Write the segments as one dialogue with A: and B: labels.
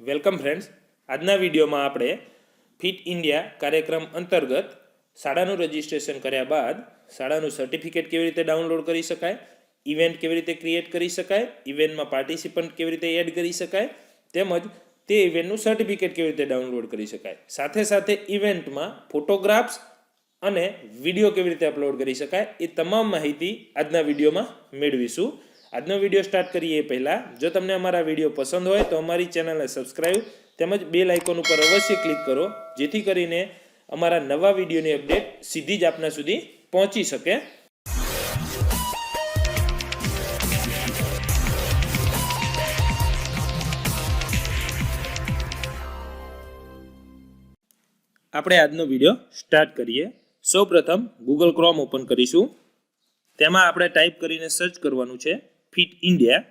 A: Welcome friends. આજના વિડીયોમાં આપણે ફિટ ઇન્ડિયા કાર્યક્રમ અંતર્ગત શાળાનું રજિસ્ટ્રેશન કર્યા બાદ શાળાનું સર્ટિફિકેટ કેવી રીતે ડાઉનલોડ કરી શકાય, ઇવેન્ટ કેવી રીતે ક્રિએટ કરી શકાય, ઇવેન્ટમાં પાર્ટિસિપન્ટ કેવી રીતે એડ કરી શકાય, તેમજ તે ઇવેન્ટનું સર્ટિફિકેટ કેવી રીતે ડાઉનલોડ કરી શકાય. સાથે સાથે ઇવેન્ટમાં ફોટોગ્રાફ્સ અને વીડિયો કેવી રીતે અપલોડ કરી શકાય એ તમામ માહિતી આજના વિડીયોમાં મેળવીશું. આજનો વીડિયો સ્ટાર્ટ કરીએ પહેલાં. જો તમને અમારા વીડિયો પસંદ હોય તો અમારી ચેનલને સબસ્ક્રાઈબ તેમજ બેલ આઇકોન ઉપર અવશ્ય ક્લિક કરો, જેથી કરીને અમારા નવા વિડીયોની અપડેટ સીધી જ આપના સુધી પહોંચી શકે. આપણે આજનો વીડિયો સ્ટાર્ટ કરીએ. સૌપ્રથમ ગૂગલ ક્રોમ ઓપન કરીશું. તેમાં આપણે ટાઈપ કરીને સર્ચ કરવાનું છે. ફિટ ઇન્ડિયા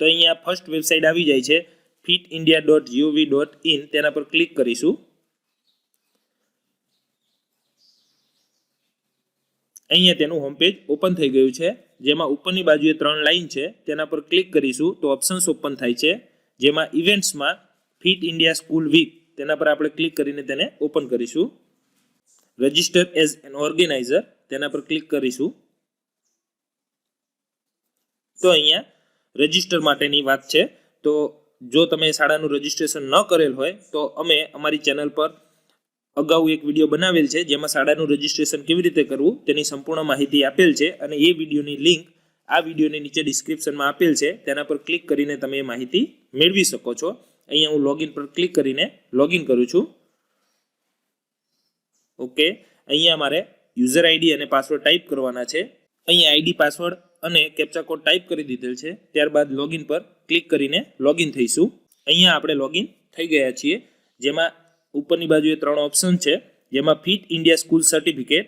A: તો અહીંયા ફર્સ્ટ વેબસાઇટ આવી જાય છે fit India dot GOV dot in તેના પર ક્લિક કરીશું. અહીંયા તેનું હોમ પેજ ઓપન થઈ ગયું છે, જેમાં ઉપરની બાજુએ ત્રણ લાઇન છે, તેના પર ક્લિક કરીશું તો ઓપ્શન્સ ઓપન થાય છે, જેમાં ઇવેન્ટ્સમાં ફિટ ઇન્ડિયા સ્કૂલ વીક તેના પર આપણે ક્લિક કરીને તેને ઓપન કરીશું. રજિસ્ટર એઝ એન ઓર્ગેનાઇઝર તેના પર ક્લિક કરીશું. તો અહીંયા રજિસ્ટર માટેની વાત છે. તો જો તમે શાળાનું રજિસ્ટ્રેશન ન કરેલ હોય, તો અમે અમારી ચેનલ પર અગાઉ એક વીડિયો બનાવેલ છે, જેમાં શાળાનું રજિસ્ટ્રેશન કેવી રીતે કરવું તેની સંપૂર્ણ માહિતી આપેલ છે અને એ વિડીયોની લિંક આ વિડીયોની નીચે ડિસ્ક્રિપ્શનમાં આપેલ છે. તેના પર ક્લિક કરીને તમે એ માહિતી મેળવી શકો છો. અહીંયા હું લોગિન પર ક્લિક કરીને લોગિન કરું છું. ઓકે અહીંયા મારે યુઝર આઈડી અને પાસવર્ડ ટાઈપ કરવાના છે. અહીંયા આઈડી પાસવર્ડ અને કેપ્ચા કોડ ટાઈપ કરી દીધેલ છે. ત્યારબાદ લોગિન પર ક્લિક કરીને લોગિન થઈશું. અહીંયા આપણે લોગિન થઈ ગયા છીએ. જેમાં ઉપરની બાજુએ ત્રણ ઓપ્શન છે. જેમાં ફિટ ઇન્ડિયા સ્કૂલ સર્ટિફિકેટ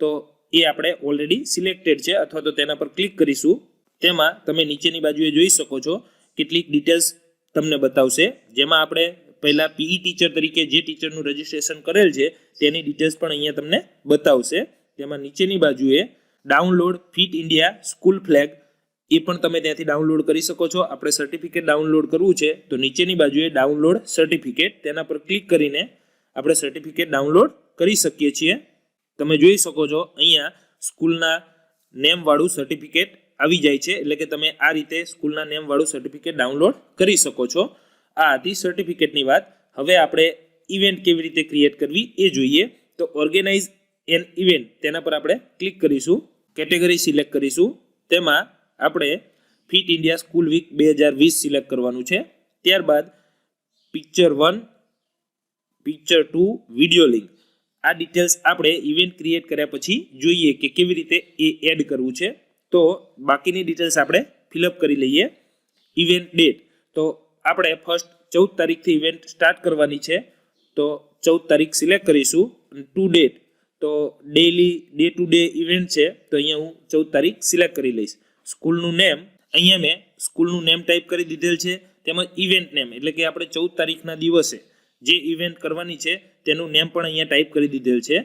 A: તો એ આપણે ઓલરેડી સિલેક્ટેડ છે અથવા તો તેના પર ક્લિક કરીશું. તેમાં તમે નીચેની બાજુએ જોઈ શકો છો. કેટલીક ડિટેલ્સ તમને બતાવશે. જેમાં આપણે પહેલાં પીઈ ટીચર તરીકે જે ટીચરનું રજિસ્ટ્રેશન કરેલ છે, તેની ડિટેલ્સ પણ અહીંયા તમને બતાવશે. તેમાં નીચેની બાજુએ download fit India school flag. એ પણ તમે ત્યાંથી ડાઉનલોડ કરી શકો છો. આપણે સર્ટિફિકેટ ડાઉનલોડ કરવું છે, તો નીચેની બાજુએ ડાઉનલોડ સર્ટિફિકેટ તેના પર ક્લિક કરીને આપણે સર્ટિફિકેટ ડાઉનલોડ કરી શકીએ છીએ. તમે જોઈ શકો છો, અહીંયા સ્કૂલના નેમવાળું સર્ટિફિકેટ આવી જાય છે. એટલે કે તમે આ રીતે સ્કૂલના નેમવાળું સર્ટિફિકેટ ડાઉનલોડ કરી શકો છો. આ હતી સર્ટિફિકેટની વાત. હવે આપણે ઇવેન્ટ કેવી રીતે ક્રિએટ કરવી એ જોઈએ. તો ઓર્ગેનાઇઝ એન ઇવેન્ટ તેના પર આપણે ક્લિક કરીશું. કેટેગરી સિલેક્ટ કરીશું. તેમાં આપણે ફિટ ઇન્ડિયા સ્કૂલ વીક બે હજાર વીસ સિલેક્ટ કરવાનું છે. ત્યારબાદ picture one, picture two, video link. આ ડિટેલ્સ આપણે ઇવેન્ટ ક્રિએટ કર્યા પછી જોઈએ કે કેવી રીતે એ એડ કરવું છે. તો બાકીની ડિટેલ્સ આપણે ફિલઅપ કરી લઈએ. Event date. તો આપણે ફર્સ્ટ ચૌદ તારીખથી ઇવેન્ટ સ્ટાર્ટ કરવાની છે. તો ચૌદ તારીખ સિલેક્ટ કરીશું. To date. તો daily day to day event છે, તો અહીંયા હું ચૌદ તારીખ સિલેક્ટ કરી લઈશ. સ્કૂલનું નેમ અહીંયા મેં સ્કૂલનું નેમ ટાઈપ કરી દીધેલ છે, તેમજ ઇવેન્ટ નેમ એટલે કે આપણે ચૌદ તારીખના દિવસે જે ઇવેન્ટ કરવાની છે, તેનું નેમ પણ અહીંયા ટાઈપ કરી દીધેલ છે.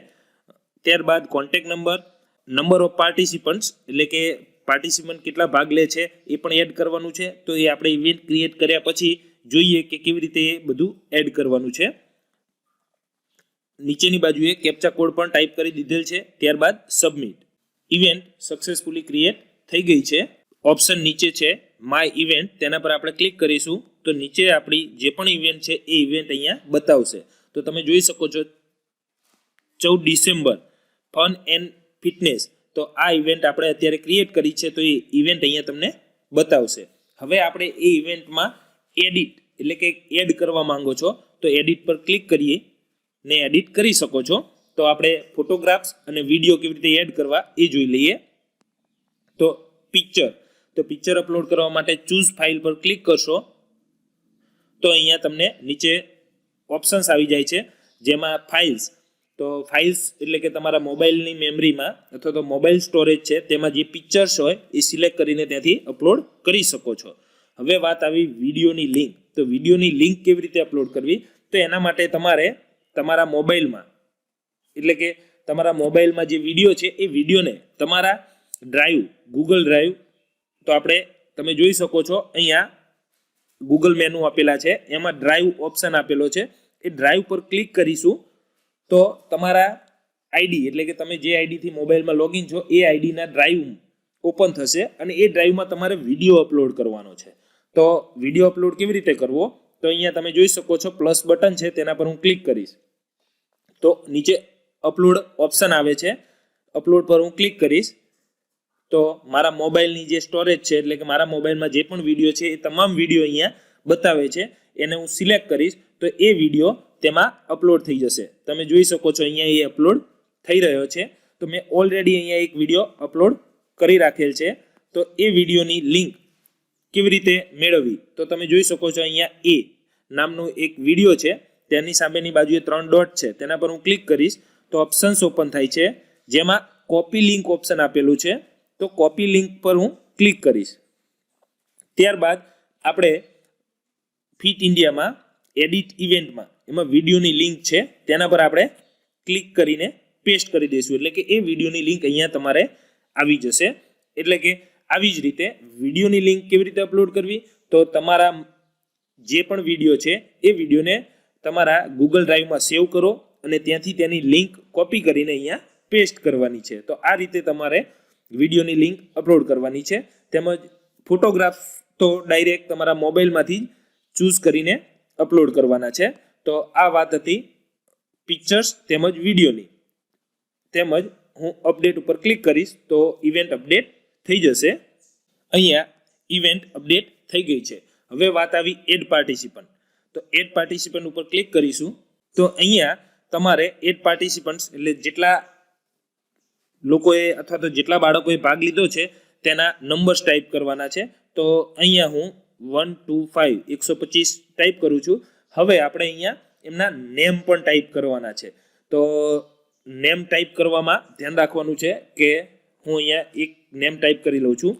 A: ત્યારબાદ contact number number of participants એટલે કે પાર્ટિસિપન્ટ કેટલા ભાગ લે છે, એ પણ એડ કરવાનું છે. તો એ આપણે ઇવેન્ટ ક્રિએટ કર્યા પછી જોઈએ કે કેવી રીતે એ બધું એડ કરવાનું છે. નીચેની બાજુએ કેપ્ચા કોડ પણ ટાઈપ કરી દીધેલ છે. ત્યારબાદ સબમિટ ઇવેન્ટ સક્સેસફુલી ક્રિએટ થઈ ગઈ છે. ઓપ્શન નીચે છે. માય ઇવેન્ટ તેના પર આપણે ક્લિક કરીશું. તો નીચે આપણી જે પણ ઇવેન્ટ છે, એ ઇવેન્ટ અહીંયા બતાવશે. તો તમે જોઈ શકો છો, ચૌદ ડિસેમ્બર ફન એન્ડ ફિટનેસ તો આ ઇવેન્ટ આપણે અત્યારે ક્રિએટ કરી છે, તો એ ઇવેન્ટ અહીંયા તમને બતાવશે. હવે આપણે એ ઇવેન્ટમાં એડિટ એટલે કે એડ કરવા માંગો છો, તો એડિટ પર ક્લિક કરીએ. ને એડિટ કરી શકો છો. તો આપણે ફોટોગ્રાફ્સ અને વીડિયો કેવી રીતે એડ કરવા એ જોઈ લઈએ. તો પિક્ચર તો પિક્ચર અપલોડ કરવા માટે ચૂઝ ફાઇલ પર ક્લિક કરશો. તો અહીંયા તમને નીચે ઓપ્શન્સ આવી જાય છે, જેમાં ફાઇલ્સ તો ફાઇલ્સ એટલે કે તમારા મોબાઈલની મેમરીમાં અથવા તો મોબાઈલ સ્ટોરેજ છે, તેમાં જે પિક્ચર્સ હોય એ સિલેક્ટ કરીને ત્યાંથી અપલોડ કરી શકો છો. હવે વાત આવી વિડીયોની લિંક તો વિડીયોની લિંક કેવી રીતે અપલોડ કરવી? તો એના માટે તમારે તમારા મોબાઈલમાં. એટલે કે તમારા મોબાઈલમાં જે વીડિયો છે, એ વિડીયોને તમારા ડ્રાઈવ, ગૂગલ ડ્રાઈવ, તો આપણે તમે જોઈ શકો છો, અહીંયા ગૂગલ મેનુ આપેલા છે, એમાં ડ્રાઈવ ઓપ્શન આપેલો છે. એ ડ્રાઈવ પર ક્લિક કરીશું, તો તમારા આઈડી, એટલે કે તમે જે આઈડીથી મોબાઈલમાં લોગિન છો, એ આઈડીના ડ્રાઈવ ઓપન થશે અને એ ડ્રાઈવમાં તમારે વીડિયો અપલોડ કરવાનો છે. તો વીડિયો અપલોડ કેવી રીતે કરવો? તો અહીંયા તમે જોઈ શકો છો પ્લસ બટન છે, તેના પર હું ક્લિક કરીશ. તો નીચે અપલોડ ઓપ્શન આવે છે. અપલોડ પર હું ક્લિક કરીશ. તો મારા મોબાઈલની જે સ્ટોરેજ છે, એટલે કે મારા મોબાઈલમાં જે પણ વીડિયો છે, એ તમામ વીડિયો અહીંયા બતાવે છે. એને હું સિલેક્ટ કરીશ, તો એ વીડિયો તેમાં અપલોડ થઈ જશે. તમે જોઈ શકો છો અહીંયા એ અપલોડ થઈ રહ્યો છે. તો મેં ઓલરેડી અહીંયા એક વીડિયો અપલોડ કરી રાખેલ છે. તો એ વિડીયોની લિંક કેવી રીતે મેળવવી? તો તમે જોઈ શકો છો અહીંયા એ. નામનો એક વીડિયો છે, તેની સામેની બાજુએ ત્રણ ડોટ છે, તેના પર હું ક્લિક કરીશ તો ઓપ્શન્સ ઓપન થાય છે. જેમાં કોપી લિંક ઓપ્શન આપેલું છે, તો કોપી લિંક પર હું ક્લિક કરીશ. ત્યારબાદ આપણે ફિટ ઇન્ડિયામાં એડિટ ઇવેન્ટમાં, એમાં વિડીયોની લિંક છે, તેના પર આપણે ક્લિક કરીને પેસ્ટ કરી દઈશું. એટલે કે એ વિડીયોની લિંક અહીંયા તમારે આવી જશે. એટલે કે આવી જ રીતે વિડીયોની લિંક કેવી રીતે અપલોડ કરવી? તો તમારા જે પણ વીડિયો છે, એ વિડીયોને તમારા ગૂગલ ડ્રાઈવમાં સેવ કરો અને ત્યાંથી તેની લિંક કોપી કરીને અહીંયા પેસ્ટ કરવાની છે. તો આ રીતે તમારે વિડીયોની લિંક અપલોડ કરવાની છે. તેમજ ફોટોગ્રાફ તો ડાયરેક્ટ તમારા મોબાઈલમાંથી જ ચૂઝ કરીને અપલોડ કરવાના છે. તો આ વાત હતી પિક્ચર્સ તેમજ વિડીયોની તેમજ હું અપડેટ ઉપર ક્લિક કરીશ તો ઇવેન્ટ અપડેટ થઈ જશે. અહીંયા ઇવેન્ટ અપડેટ થઈ ગઈ છે. હવે વાત આવી એડ પાર્ટિસિપન્ટ તો એડ પાર્ટિસિપન્ટ ઉપર ક્લિક કરીશું. તો અહીંયા તમારે એડ પાર્ટિસિપન્ટ્સ એટલે જેટલા લોકોએ અથવા તો જેટલા બાળકોએ ભાગ લીધો છે, તેના નંબર્સ ટાઈપ કરવાના છે. તો અહીંયા હું વન ટુ ફાઇવ એકસો પચીસ ટાઈપ કરું છું. હવે આપણે અહીંયા એમના નેમ પણ ટાઈપ કરવાના છે. તો નેમ ટાઈપ કરવામાં ધ્યાન રાખવાનું છે કે હું અહીંયા એક નેમ ટાઈપ કરી લઉં છું.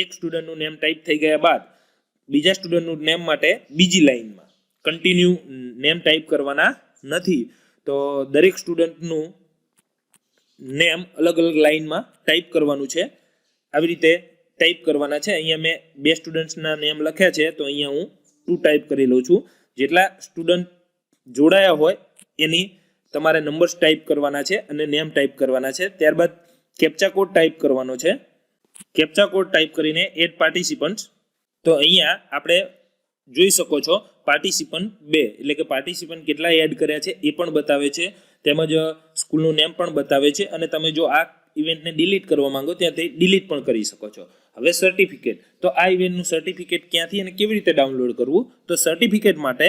A: એક સ્ટુડન્ટનું નેમ ટાઈપ થઈ ગયા બાદ બીજા સ્ટુડન્ટનું નેમ માટે બીજી લાઇનમાં કન્ટિન્યુ નેમ ટાઈપ કરવાના નથી. તો દરેક સ્ટુડન્ટનું નેમ અલગ અલગ લાઇનમાં ટાઈપ કરવાનું છે. આવી રીતે ટાઈપ કરવાના છે. અહીંયા મેં બે સ્ટુડન્ટ્સના નેમ લખ્યા છે, તો અહીંયા હું ટુ ટાઈપ કરી લઉં છું. જેટલા સ્ટુડન્ટ જોડાયા હોય, એની તમારે નંબર્સ ટાઈપ કરવાના છે અને નેમ ટાઈપ કરવાના છે. ત્યારબાદ કેપ્ચા કોડ ટાઈપ કરવાનો છે. કેપ્ચા કોડ ટાઈપ કરીને એડ પાર્ટિસિપન્ટ્સ તો અહીંયા આપણે જોઈ શકો છો પાર્ટિસિપન્ટ બે, એટલે કે પાર્ટિસિપન્ટ કેટલા એડ કર્યા છે એ પણ બતાવે છે. તેમજ સ્કૂલનું નેમ પણ બતાવે છે અને તમે જો આ ઇવેન્ટને ડિલીટ કરવા માંગો ત્યાંથી ડિલીટ પણ કરી શકો છો. હવે સર્ટિફિકેટ તો આ ઇવેન્ટનું સર્ટિફિકેટ ક્યાંથી અને કેવી રીતે ડાઉનલોડ કરવું? તો સર્ટિફિકેટ માટે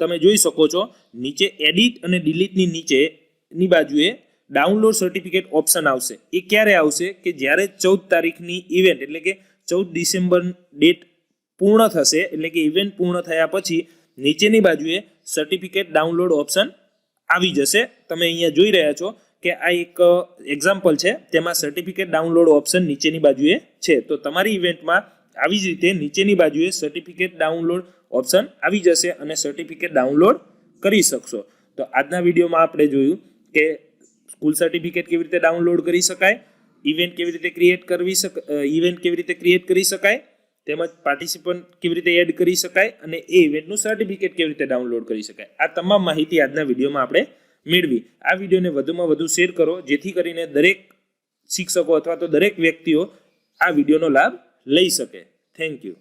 A: તમે જોઈ શકો છો, નીચે એડિટ અને ડિલીટની નીચેની બાજુએ ડાઉનલોડ સર્ટિફિકેટ ઓપ્શન આવશે. એ ક્યારે આવશે? કે જ્યારે ચૌદ તારીખની ઇવેન્ટ એટલે કે ચૌદ ડિસેમ્બર ડેટ પૂર્ણ થશે, એટલે કે ઇવેન્ટ પૂર્ણ થયા પછી નીચેની બાજુએ સર્ટિફિકેટ ડાઉનલોડ ઓપ્શન આવી જશે. તમે અહીંયા જોઈ રહ્યા છો કે આ એક એક્ઝામ્પલ છે, તેમાં સર્ટિફિકેટ ડાઉનલોડ ઓપ્શન નીચેની બાજુએ છે. તો તમારી ઇવેન્ટમાં આવી જ રીતે નીચેની બાજુએ સર્ટિફિકેટ ડાઉનલોડ ઓપ્શન આવી જશે અને સર્ટિફિકેટ ડાઉનલોડ કરી શકશો. તો આજના વિડીયોમાં આપણે જોયું કે સ્કૂલ સર્ટિફિકેટ કેવી રીતે ડાઉનલોડ કરી શકાય ઇવેન્ટ કેવી રીતે ક્રિએટ કરવી શક ઇવેન્ટ કેવી રીતે ક્રિએટ કરી શકાય તેમજ પાર્ટિસિપન્ટ કેવી રીતે એડ કરી શકાય અને એ ઇવેન્ટનું સર્ટિફિકેટ કેવી રીતે ડાઉનલોડ કરી શકાય. આ તમામ માહિતી આજના વિડીયોમાં આપણે મેળવી. આ વિડીયોને વધુમાં વધુ શેર કરો, જેથી કરીને દરેક શિક્ષકો અથવા તો દરેક વ્યક્તિઓ આ વિડીયોનો લાભ લઈ શકે. Thank you